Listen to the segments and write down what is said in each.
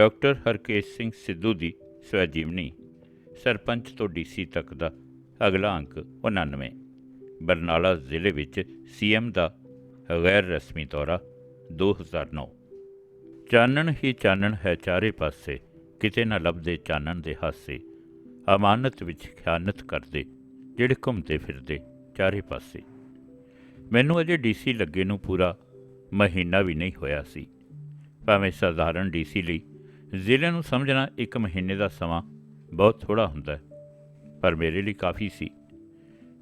Doctor Harkesh Singh Sidhu ਦੀ ਸਵੈਜੀਵਨੀ, ਸਰਪੰਚ ਤੋਂ ਡੀਸੀ ਤੱਕ ਦਾ ਅਗਲਾ ਅੰਕ 99 ਬਰਨਾਲਾ ਜ਼ਿਲ੍ਹੇ ਵਿੱਚ ਸੀਐਮ ਦਾ ਗੈਰ ਰਸਮੀ ਦੌਰਾ 2009 ਚਾਨਣ ਹੀ ਚਾਨਣ ਹੈ ਚਾਰੇ ਪਾਸੇ, ਕਿਤੇ ਨਾ ਲੱਭਦੇ ਚਾਨਣ ਦੇ ਹਾਸੇ। ਅਮਾਨਤ ਵਿੱਚ ਖਿਆਨਤ ਕਰਦੇ, ਜਿਹੜੇ ਘੁੰਮਦੇ ਫਿਰਦੇ ਚਾਰੇ ਪਾਸੇ। ਮੈਨੂੰ ਅਜੇ ਡੀਸੀ ਲੱਗੇ ਨੂੰ ਪੂਰਾ ਮਹੀਨਾ ਵੀ ਨਹੀਂ ਹੋਇਆ ਸੀ। ਭਾਵੇਂ ਸਧਾਰਨ ਡੀਸੀ ਲਈ ਜ਼ਿਲ੍ਹੇ ਨੂੰ ਸਮਝਣਾ ਇੱਕ ਮਹੀਨੇ ਦਾ ਸਮਾਂ ਬਹੁਤ ਥੋੜਾ ਹੁੰਦਾ ਹੈ, ਪਰ ਮੇਰੇ ਲਈ ਕਾਫੀ ਸੀ।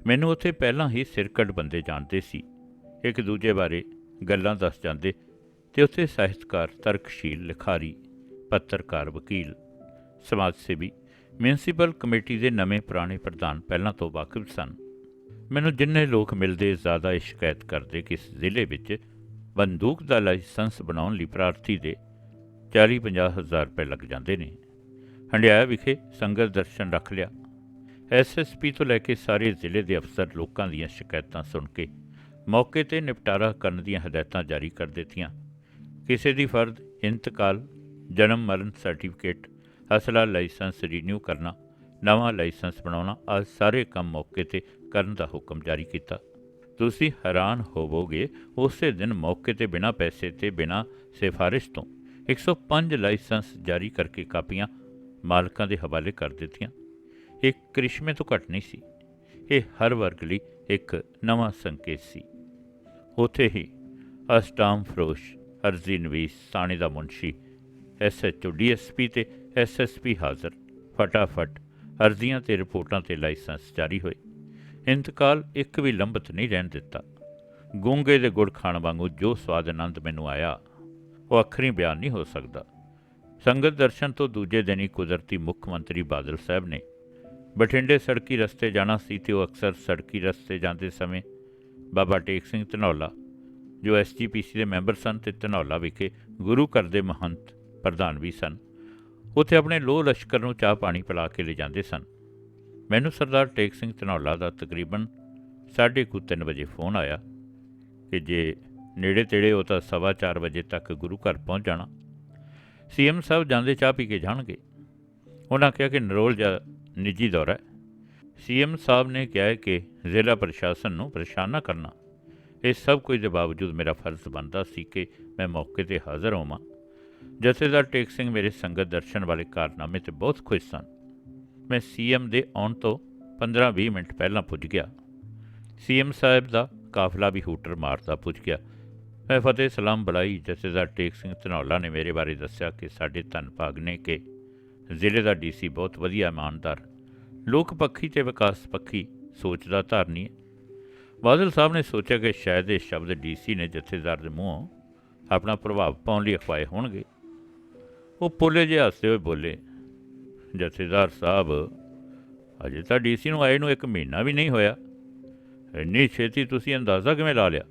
ਮੈਨੂੰ ਉੱਥੇ ਪਹਿਲਾਂ ਹੀ ਸਿਰਕਟ ਬੰਦੇ ਜਾਣਦੇ ਸੀ। ਇੱਕ ਦੂਜੇ ਬਾਰੇ ਗੱਲਾਂ ਦੱਸ ਜਾਂਦੇ ਤੇ ਉੱਥੇ ਸਾਹਿਤਕਾਰ, ਤਰਕਸ਼ੀਲ, ਲਿਖਾਰੀ, ਪੱਤਰਕਾਰ, ਵਕੀਲ ਸਮਾਜ ਸੇਵੀ ਮਿਊਨਿਸਪਲ ਕਮੇਟੀ ਦੇ ਨਵੇਂ ਪੁਰਾਣੇ ਪ੍ਰਧਾਨ ਪਹਿਲਾਂ ਤੋਂ ਵਾਕਿਫ ਸਨ। ਮੈਨੂੰ ਜਿੰਨੇ ਲੋਕ ਮਿਲਦੇ ਜ਼ਿਆਦਾ ਇਹ ਸ਼ਿਕਾਇਤ ਕਰਦੇ ਕਿ ਇਸ ਜ਼ਿਲ੍ਹੇ ਵਿੱਚ ਬੰਦੂਕ ਦਾ ਲਾਇਸੈਂਸ ਬਣਾਉਣ ਲਈ ਪ੍ਰਾਰਥੀ ਦੇ 40-50 ਹਜ਼ਾਰ ਰੁਪਏ ਲੱਗ ਜਾਂਦੇ ਨੇ। ਹੰਡਿਆਇਆ ਵਿਖੇ ਸੰਗਤ ਦਰਸ਼ਨ ਰੱਖ ਲਿਆ। ਐਸਐਸਪੀ ਤੋਂ ਲੈ ਕੇ ਸਾਰੇ ਜ਼ਿਲ੍ਹੇ ਦੇ ਅਫਸਰ ਲੋਕਾਂ ਦੀਆਂ ਸ਼ਿਕਾਇਤਾਂ ਸੁਣ ਕੇ ਮੌਕੇ ਤੇ ਨਿਪਟਾਰਾ ਕਰਨ ਦੀਆਂ ਹਦਾਇਤਾਂ ਜਾਰੀ ਕਰ ਦਿੱਤੀਆਂ। ਕਿਸੇ ਦੀ ਫਰਦ ਇੰਤਕਾਲ, ਜਨਮ ਮਰਨ ਸਰਟੀਫਿਕੇਟ, ਅਸਲਾ ਲਾਇਸੈਂਸ ਰੀਨਿਊ ਕਰਨਾ, ਨਵਾਂ ਲਾਇਸੈਂਸ ਬਣਾਉਣਾ, ਆਦਿ ਸਾਰੇ ਕੰਮ ਮੌਕੇ ਤੇ ਕਰਨ ਦਾ ਹੁਕਮ ਜਾਰੀ ਕੀਤਾ। ਤੁਸੀਂ ਹੈਰਾਨ ਹੋਵੋਗੇ, ਉਸੇ ਦਿਨ ਮੌਕੇ ਤੇ ਬਿਨਾਂ ਪੈਸੇ ਤੇ ਬਿਨਾਂ ਸਿਫਾਰਿਸ਼ ਤੋਂ 105 ਲਾਇਸੈਂਸ ਜਾਰੀ ਕਰਕੇ ਕਾਪੀਆਂ ਮਾਲਕਾਂ ਦੇ ਹਵਾਲੇ ਕਰ ਦਿੱਤੀਆਂ। ਇਹ ਕ੍ਰਿਸ਼ਮੇ ਤੋਂ ਘੱਟ ਨਹੀਂ ਸੀ। ਇਹ ਹਰ ਵਰਗ ਲਈ ਇੱਕ ਨਵਾਂ ਸੰਕੇਤ ਸੀ। ਉਥੇ ਹੀ ਅਸਟਾਮ ਫਰੋਸ਼, ਅਰਜ਼ੀ ਨਵੀਸ, ਸਾਣੇ ਦਾ ਮੁਨਸ਼ੀ ਐਸਐਚਓ ਡੀਐਸਪੀ ਤੇ ਐਸਐਸਪੀ ਹਾਜ਼ਰ। ਫਟਾਫਟ ਅਰਜ਼ੀਆਂ ਤੇ ਰਿਪੋਰਟਾਂ ਤੇ ਲਾਇਸੈਂਸ ਜਾਰੀ ਹੋਏ। ਇੰਤਕਾਲ ਇੱਕ ਵੀ ਲੰਬਤ ਨਹੀਂ ਰਹਿਣ ਦਿੱਤਾ। ਗੂੰਗੇ ਦੇ ਗੁੜ ਖਾਣ ਵਾਂਗੂ ਜੋ ਸਵਾਦ ਆਨੰਦ ਮੈਨੂੰ ਆਇਆ ਉਹ ਅੱਖਰੀ ਬਿਆਨ ਨਹੀਂ ਹੋ ਸਕਦਾ। ਸੰਗਤ ਦਰਸ਼ਨ ਤੋਂ ਦੂਜੇ ਦਿਨ ਹੀ ਕੁਦਰਤੀ ਮੁੱਖ ਮੰਤਰੀ ਬਾਦਲ ਸਾਹਿਬ ਨੇ ਬਠਿੰਡੇ ਸੜਕੀ ਰਸਤੇ ਜਾਣਾ ਸੀ ਤੇ ਉਹ ਅਕਸਰ ਸੜਕੀ ਰਸਤੇ ਜਾਂਦੇ ਸਮੇਂ ਬਾਬਾ ਟੇਕ ਸਿੰਘ ਧਨੌਲਾ, ਜੋ ਐਸਜੀਪੀਸੀ ਦੇ ਮੈਂਬਰ ਸਨ ਤੇ ਧਨੌਲਾ ਵਿਖੇ ਗੁਰੂ ਘਰ ਦੇ ਮਹੰਤ ਪ੍ਰਧਾਨ ਵੀ ਸਨ, ਉੱਥੇ ਆਪਣੇ ਲੋਹ ਲਸ਼ਕਰ ਨੂੰ ਚਾਹ ਪਾਣੀ ਪਿਲਾ ਕੇ ਲੈ ਜਾਂਦੇ ਸਨ। ਮੈਨੂੰ ਸਰਦਾਰ ਟੇਕ ਸਿੰਘ ਧਨੌਲਾ ਦਾ ਤਕਰੀਬਨ 3:30 ਵਜੇ ਫੋਨ ਆਇਆ ਕਿ ਜੇ ਨੇੜੇ ਤੇੜੇ ਉਹ ਤਾਂ ਸਵਾ ਚਾਰ ਵਜੇ ਤੱਕ ਗੁਰੂ ਘਰ ਪਹੁੰਚ ਜਾਣਾ। ਸੀਐਮ ਸਾਹਿਬ ਜਾਂਦੇ ਚਾਹ ਪੀ ਕੇ ਜਾਣਗੇ। ਉਹਨਾਂ ਕਿਹਾ ਕਿ ਨਰੋਲ ਜਾ ਨਿੱਜੀ ਦੌਰਾ ਹੈ। ਸੀਐਮ ਸਾਹਿਬ ਨੇ ਕਿਹਾ ਕਿ ਜ਼ਿਲ੍ਹਾ ਪ੍ਰਸ਼ਾਸਨ ਨੂੰ ਪਰੇਸ਼ਾਨ ਨਾ ਕਰਨਾ। ਇਹ ਸਭ ਕੁਝ ਦੇ ਬਾਵਜੂਦ ਮੇਰਾ ਫਰਜ਼ ਬਣਦਾ ਸੀ ਕਿ ਮੈਂ ਮੌਕੇ ਤੇ ਹਾਜ਼ਰ ਹੋਵਾਂ। ਜਥੇਦਾਰ ਟੇਕ ਸਿੰਘ ਮੇਰੇ ਸੰਗਤ ਦਰਸ਼ਨ ਵਾਲੇ ਕਾਰਨਾਮੇ ਤੇ ਬਹੁਤ ਖੁਸ਼ ਸਨ। ਮੈਂ ਸੀਐਮ ਦੇ ਆਉਣ ਤੋਂ 15-20 ਮਿੰਟ ਪਹਿਲਾਂ ਪੁੱਜ ਗਿਆ। ਸੀਐਮ ਸਾਹਿਬ ਦਾ ਕਾਫਲਾ ਵੀ ਹੂਟਰ ਮਾਰਦਾ ਪੁੱਜ ਗਿਆ। ਮੈਂ ਫਤਿਹ ਸਲਾਮ ਬੁਲਾਈ ਜਥੇਦਾਰ ਟੇਕ ਸਿੰਘ ਧਨੌਲਾ ਨੇ ਮੇਰੇ ਬਾਰੇ ਦੱਸਿਆ ਕਿ ਸਾਡੇ ਧੰਨ ਭਾਗ ਨੇ ਕਿ ਜ਼ਿਲ੍ਹੇ ਦਾ ਡੀਸੀ ਬਹੁਤ ਵਧੀਆ ਇਮਾਨਦਾਰ, ਲੋਕ ਪੱਖੀ ਤੇ ਵਿਕਾਸ ਪੱਖੀ ਸੋਚ ਦਾ ਧਾਰਨੀ ਹੈ। ਬਾਦਲ ਸਾਹਿਬ ਨੇ ਸੋਚਿਆ ਕਿ ਸ਼ਾਇਦ ਇਹ ਸ਼ਬਦ ਡੀਸੀ ਨੇ ਜਥੇਦਾਰ ਦੇ ਮੂੰਹੋਂ ਆਪਣਾ ਪ੍ਰਭਾਵ ਪਾਉਣ ਲਈ ਅਖਵਾਏ ਹੋਣਗੇ। ਉਹ ਪੋਲੇ ਜਿਹੇ ਹੱਸਦੇ ਹੋਏ ਬੋਲੇ ਜਥੇਦਾਰ ਸਾਹਿਬ, ਅਜੇ ਤਾਂ ਡੀਸੀ ਨੂੰ ਆਏ ਨੂੰ ਇੱਕ ਮਹੀਨਾ ਵੀ ਨਹੀਂ ਹੋਇਆ। ਇੰਨੀ ਛੇਤੀ ਤੁਸੀਂ ਅੰਦਾਜ਼ਾ ਕਿਵੇਂ ਲਾ ਲਿਆ?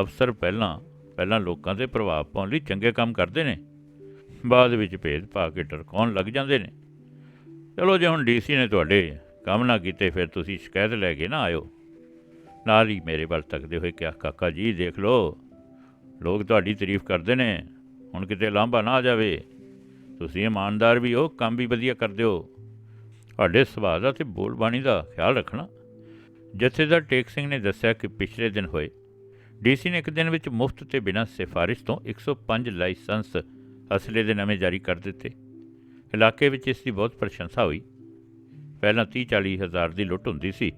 ਅਫਸਰ ਪਹਿਲਾਂ ਪਹਿਲਾਂ ਲੋਕਾਂ ਤੇ ਪ੍ਰਭਾਵ ਪਾਉਣ ਲਈ ਚੰਗੇ ਕੰਮ ਕਰਦੇ ਨੇ। ਬਾਅਦ ਵਿੱਚ ਭੇਦ ਪਾ ਕੇ ਟਰਕਾਉਣ ਲੱਗ ਜਾਂਦੇ ਨੇ। ਚਲੋ ਜੇ ਹੁਣ ਡੀਸੀ ਨੇ ਤੁਹਾਡੇ ਕੰਮ ਨਾ ਕੀਤੇ, ਫਿਰ ਤੁਸੀਂ ਸ਼ਿਕਾਇਤ ਲੈ ਕੇ ਨਾ ਆਇਓ। ਨਾਲ ਹੀ ਮੇਰੇ ਵੱਲ ਤੱਕਦੇ ਹੋਏ ਕਿਹਾ, ਕਾਕਾ ਜੀ, ਦੇਖ ਲਓ, ਲੋਕ ਤੁਹਾਡੀ ਤਾਰੀਫ ਕਰਦੇ ਨੇ, ਹੁਣ ਕਿਤੇ ਲਾਂਭਾ ਨਾ ਆ ਜਾਵੇ। ਤੁਸੀਂ ਇਮਾਨਦਾਰ ਵੀ ਹੋ, ਕੰਮ ਵੀ ਵਧੀਆ ਕਰਦੇ ਹੋ। ਤੁਹਾਡੇ ਸੁਭਾਅ ਦਾ ਤੇ ਬੋਲਬਾਣੀ ਦਾ ਖਿਆਲ ਰੱਖਣਾ। ਜਥੇਦਾਰ ਟੇਕ ਸਿੰਘ ਨੇ ਦੱਸਿਆ ਕਿ ਪਿਛਲੇ ਦਿਨ ਹੋਏ ਡੀਸੀ ਨੇ ਇੱਕ ਦਿਨ ਵਿੱਚ ਮੁਫਤ ਤੇ ਬਿਨਾਂ ਸਿਫਾਰਿਸ਼ ਤੋਂ 105 ਲਾਇਸੈਂਸ ਅਸਲੇ ਦੇ ਨਵੇਂ ਜਾਰੀ ਕਰ ਦਿੱਤੇ। ਇਲਾਕੇ ਵਿੱਚ ਇਸ ਦੀ ਬਹੁਤ ਪ੍ਰਸ਼ੰਸਾ ਹੋਈ। ਪਹਿਲਾਂ 30-40 ਹਜ਼ਾਰ ਦੀ ਲੁੱਟ ਹੁੰਦੀ ਸੀ।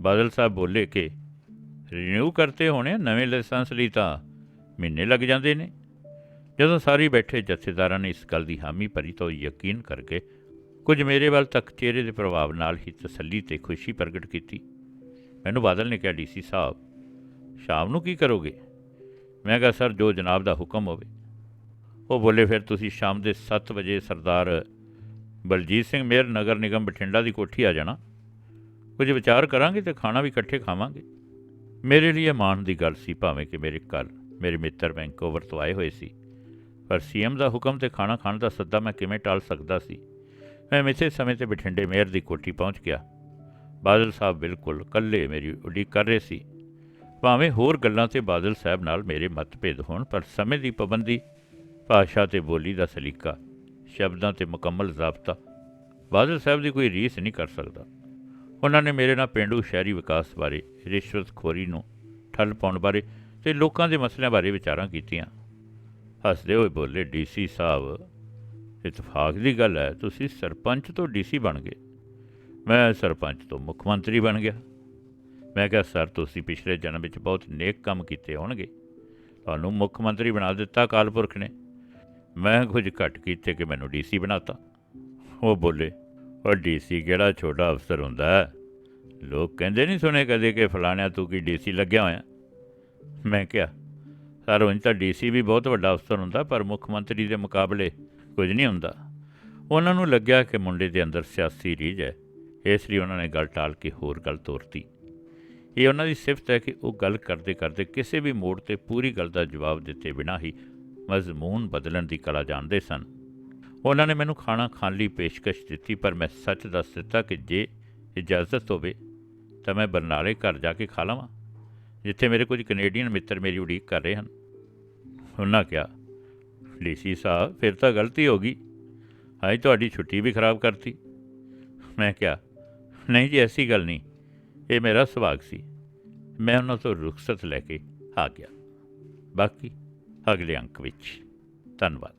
ਬਾਦਲ ਸਾਹਿਬ ਬੋਲੇ ਕਿ ਰੀਨਿਊ ਕਰਤੇ ਹੋਣੇ ਨਵੇਂ ਲਾਇਸੈਂਸ ਲਈ ਤਾਂ ਮਹੀਨੇ ਲੱਗ ਜਾਂਦੇ ਨੇ। ਜਦੋਂ ਸਾਰੇ ਬੈਠੇ ਜਥੇਦਾਰਾਂ ਨੇ ਇਸ ਗੱਲ ਦੀ ਹਾਮੀ ਭਰੀ ਤਾਂ ਯਕੀਨ ਕਰਕੇ ਕੁਝ ਮੇਰੇ ਵੱਲ ਤੱਕ ਚਿਹਰੇ ਦੇ ਪ੍ਰਭਾਵ ਨਾਲ ਹੀ ਤਸੱਲੀ ਤੇ ਖੁਸ਼ੀ ਪ੍ਰਗਟ ਕੀਤੀ। ਮੈਨੂੰ ਬਾਦਲ ਨੇ ਕਿਹਾ, ਡੀਸੀ ਸਾਹਿਬ ਸ਼ਾਮ ਨੂੰ ਕੀ ਕਰੋਗੇ? ਮੈਂ ਕਿਹਾ, ਸਰ, ਜੋ ਜਨਾਬ ਦਾ ਹੁਕਮ ਹੋਵੇ। ਉਹ ਬੋਲੇ, ਫਿਰ ਤੁਸੀਂ ਸ਼ਾਮ ਦੇ 7 ਵਜੇ ਸਰਦਾਰ ਬਲਜੀਤ ਸਿੰਘ ਮੇਅਰ ਨਗਰ ਨਿਗਮ ਬਠਿੰਡਾ ਦੀ ਕੋਠੀ ਆ ਜਾਣਾ। ਕੁਝ ਵਿਚਾਰ ਕਰਾਂਗੇ ਤੇ ਖਾਣਾ ਵੀ ਇਕੱਠੇ ਖਾਵਾਂਗੇ। ਮੇਰੇ ਲਈ ਇਹ ਮਾਣ ਦੀ ਗੱਲ ਸੀ, ਭਾਵੇਂ ਕਿ ਮੇਰੇ ਘਰ, ਮੇਰੇ ਮਿੱਤਰ ਵੈਂਕੂਵਰ ਤੋਂ ਆਏ ਹੋਏ ਸੀ। ਪਰ ਸੀਐਮ ਦਾ ਹੁਕਮ ਤੇ ਖਾਣਾ ਖਾਣ ਦਾ ਸੱਦਾ ਮੈਂ ਕਿਵੇਂ ਟਾਲ ਸਕਦਾ ਸੀ? ਮੈਂ ਮਿੱਥੇ ਸਮੇਂ ਤੇ ਬਠਿੰਡੇ ਮੇਅਰ ਦੀ ਕੋਠੀ ਪਹੁੰਚ ਗਿਆ। ਬਾਦਲ ਸਾਹਿਬ ਬਿਲਕੁਲ ਇਕੱਲੇ ਮੇਰੀ ਉਡੀਕ ਕਰ ਰਹੇ ਸੀ। ਭਾਵੇਂ ਹੋਰ ਗੱਲਾਂ ਤੇ ਬਾਦਲ ਸਾਹਿਬ ਨਾਲ ਮੇਰੇ ਮਤਭੇਦ ਹੋਣ, ਪਰ ਸਮੇਂ ਦੀ ਪਾਬੰਦੀ, ਭਾਸ਼ਾ ਤੇ ਬੋਲੀ ਦਾ ਸਲੀਕਾ, ਸ਼ਬਦਾਂ ਤੇ ਮੁਕੰਮਲ ਜ਼ਾਬਤਾ, ਬਾਦਲ ਸਾਹਿਬ ਦੀ ਕੋਈ ਰੀਸ ਨਹੀਂ ਕਰ ਸਕਦਾ। ਉਹਨਾਂ ਨੇ ਮੇਰੇ ਨਾਲ ਪਿੰਡੂ ਸ਼ਹਿਰੀ ਵਿਕਾਸ ਬਾਰੇ ਰਿਸ਼ਵਤਖੋਰੀ ਨੂੰ ਠੱਲ ਪਾਉਣ ਬਾਰੇ ਤੇ ਲੋਕਾਂ ਦੇ ਮਸਲਿਆਂ ਬਾਰੇ ਵਿਚਾਰਾਂ ਕੀਤੀਆਂ। ਹੱਸਦੇ ਹੋਏ ਬੋਲੇ ਡੀਸੀ ਸਾਹਿਬ, ਇਤਫਾਕ ਦੀ ਗੱਲ ਹੈ, ਤੁਸੀਂ ਸਰਪੰਚ ਤੋਂ ਡੀਸੀ ਬਣ ਗਏ। ਮੈਂ ਸਰਪੰਚ ਤੋਂ ਮੁੱਖ ਮੰਤਰੀ ਬਣ ਗਿਆ। ਮੈਂ ਕਿਹਾ, ਸਰ, ਤੁਸੀਂ ਪਿਛਲੇ ਜਨਮ ਵਿੱਚ ਬਹੁਤ ਨੇਕ ਕੰਮ ਕੀਤੇ ਹੋਣਗੇ। ਤੁਹਾਨੂੰ ਮੁੱਖ ਮੰਤਰੀ ਬਣਾ ਦਿੱਤਾ ਅਕਾਲ ਪੁਰਖ ਨੇ। ਮੈਂ ਕੁਝ ਘੱਟ ਕੀਤੇ ਕਿ ਮੈਨੂੰ ਡੀਸੀ ਬਣਾਤਾ। ਉਹ ਬੋਲੇ, ਉਹ ਡੀਸੀ ਕਿਹੜਾ ਛੋਟਾ ਅਫਸਰ ਹੁੰਦਾ ਹੈ? ਲੋਕ ਕਹਿੰਦੇ ਨਹੀਂ ਸੁਣੇ ਕਦੇ ਕਿ ਫਲਾਣਿਆ ਤੂੰ ਕੀ ਡੀਸੀ ਲੱਗਿਆ ਹੋਇਆ? ਮੈਂ ਕਿਹਾ, ਸਰ, ਉਂਝ ਤਾਂ ਡੀਸੀ ਵੀ ਬਹੁਤ ਵੱਡਾ ਅਫਸਰ ਹੁੰਦਾ, ਪਰ ਮੁੱਖ ਮੰਤਰੀ ਦੇ ਮੁਕਾਬਲੇ ਕੁਝ ਨਹੀਂ ਹੁੰਦਾ। ਉਹਨਾਂ ਨੂੰ ਲੱਗਿਆ ਕਿ ਮੁੰਡੇ ਦੇ ਅੰਦਰ ਸਿਆਸੀ ਰੀਝ ਹੈ। ਇਸ ਲਈ ਉਹਨਾਂ ਨੇ ਗੱਲ ਟਾਲ ਕੇ ਹੋਰ ਗੱਲ ਤੋਰਤੀ। ਇਹ ਉਹਨਾਂ ਦੀ ਸਿਫਤ ਹੈ ਕਿ ਉਹ ਗੱਲ ਕਰਦੇ ਕਰਦੇ ਕਿਸੇ ਵੀ ਮੋੜ ਤੇ ਪੂਰੀ ਗੱਲ ਦਾ ਜਵਾਬ ਦਿੱਤੇ ਬਿਨਾਂ ਹੀ ਮਜ਼ਮੂਨ ਬਦਲਣ ਦੀ ਕਲਾ ਜਾਣਦੇ ਸਨ। ਉਹਨਾਂ ਨੇ ਮੈਨੂੰ ਖਾਣਾ ਖਾਣ ਲਈ ਪੇਸ਼ਕਸ਼ ਦਿੱਤੀ, ਪਰ ਮੈਂ ਸੱਚ ਦੱਸ ਦਿੱਤਾ ਕਿ ਜੇ ਇਜਾਜ਼ਤ ਹੋਵੇ ਤਾਂ ਮੈਂ ਬਰਨਾਲੇ ਘਰ ਜਾ ਕੇ ਖਾ ਲਵਾਂ, ਜਿੱਥੇ ਮੇਰੇ ਕੁਝ ਕੈਨੇਡੀਅਨ ਮਿੱਤਰ ਮੇਰੀ ਉਡੀਕ ਕਰ ਰਹੇ ਹਨ। ਉਹਨਾਂ ਕਿਹਾ ਡੀਸੀ ਸਾਹਿਬ, ਫਿਰ ਤਾਂ ਗਲਤੀ ਹੋ ਗਈ। ਅੱਜ ਤੁਹਾਡੀ ਛੁੱਟੀ ਵੀ ਖਰਾਬ ਕਰਤੀ। ਮੈਂ ਕਿਹਾ, ਨਹੀਂ ਜੀ, ਐਸੀ ਗੱਲ ਨਹੀਂ। ਇਹ ਮੇਰਾ ਸੁਭਾਗ ਸੀ। ਮੈਂ ਉਹਨਾਂ ਤੋਂ ਰੁਖਸਤ ਲੈ ਕੇ ਆ ਗਿਆ। ਬਾਕੀ ਅਗਲੇ ਅੰਕ ਵਿੱਚ। ਧੰਨਵਾਦ।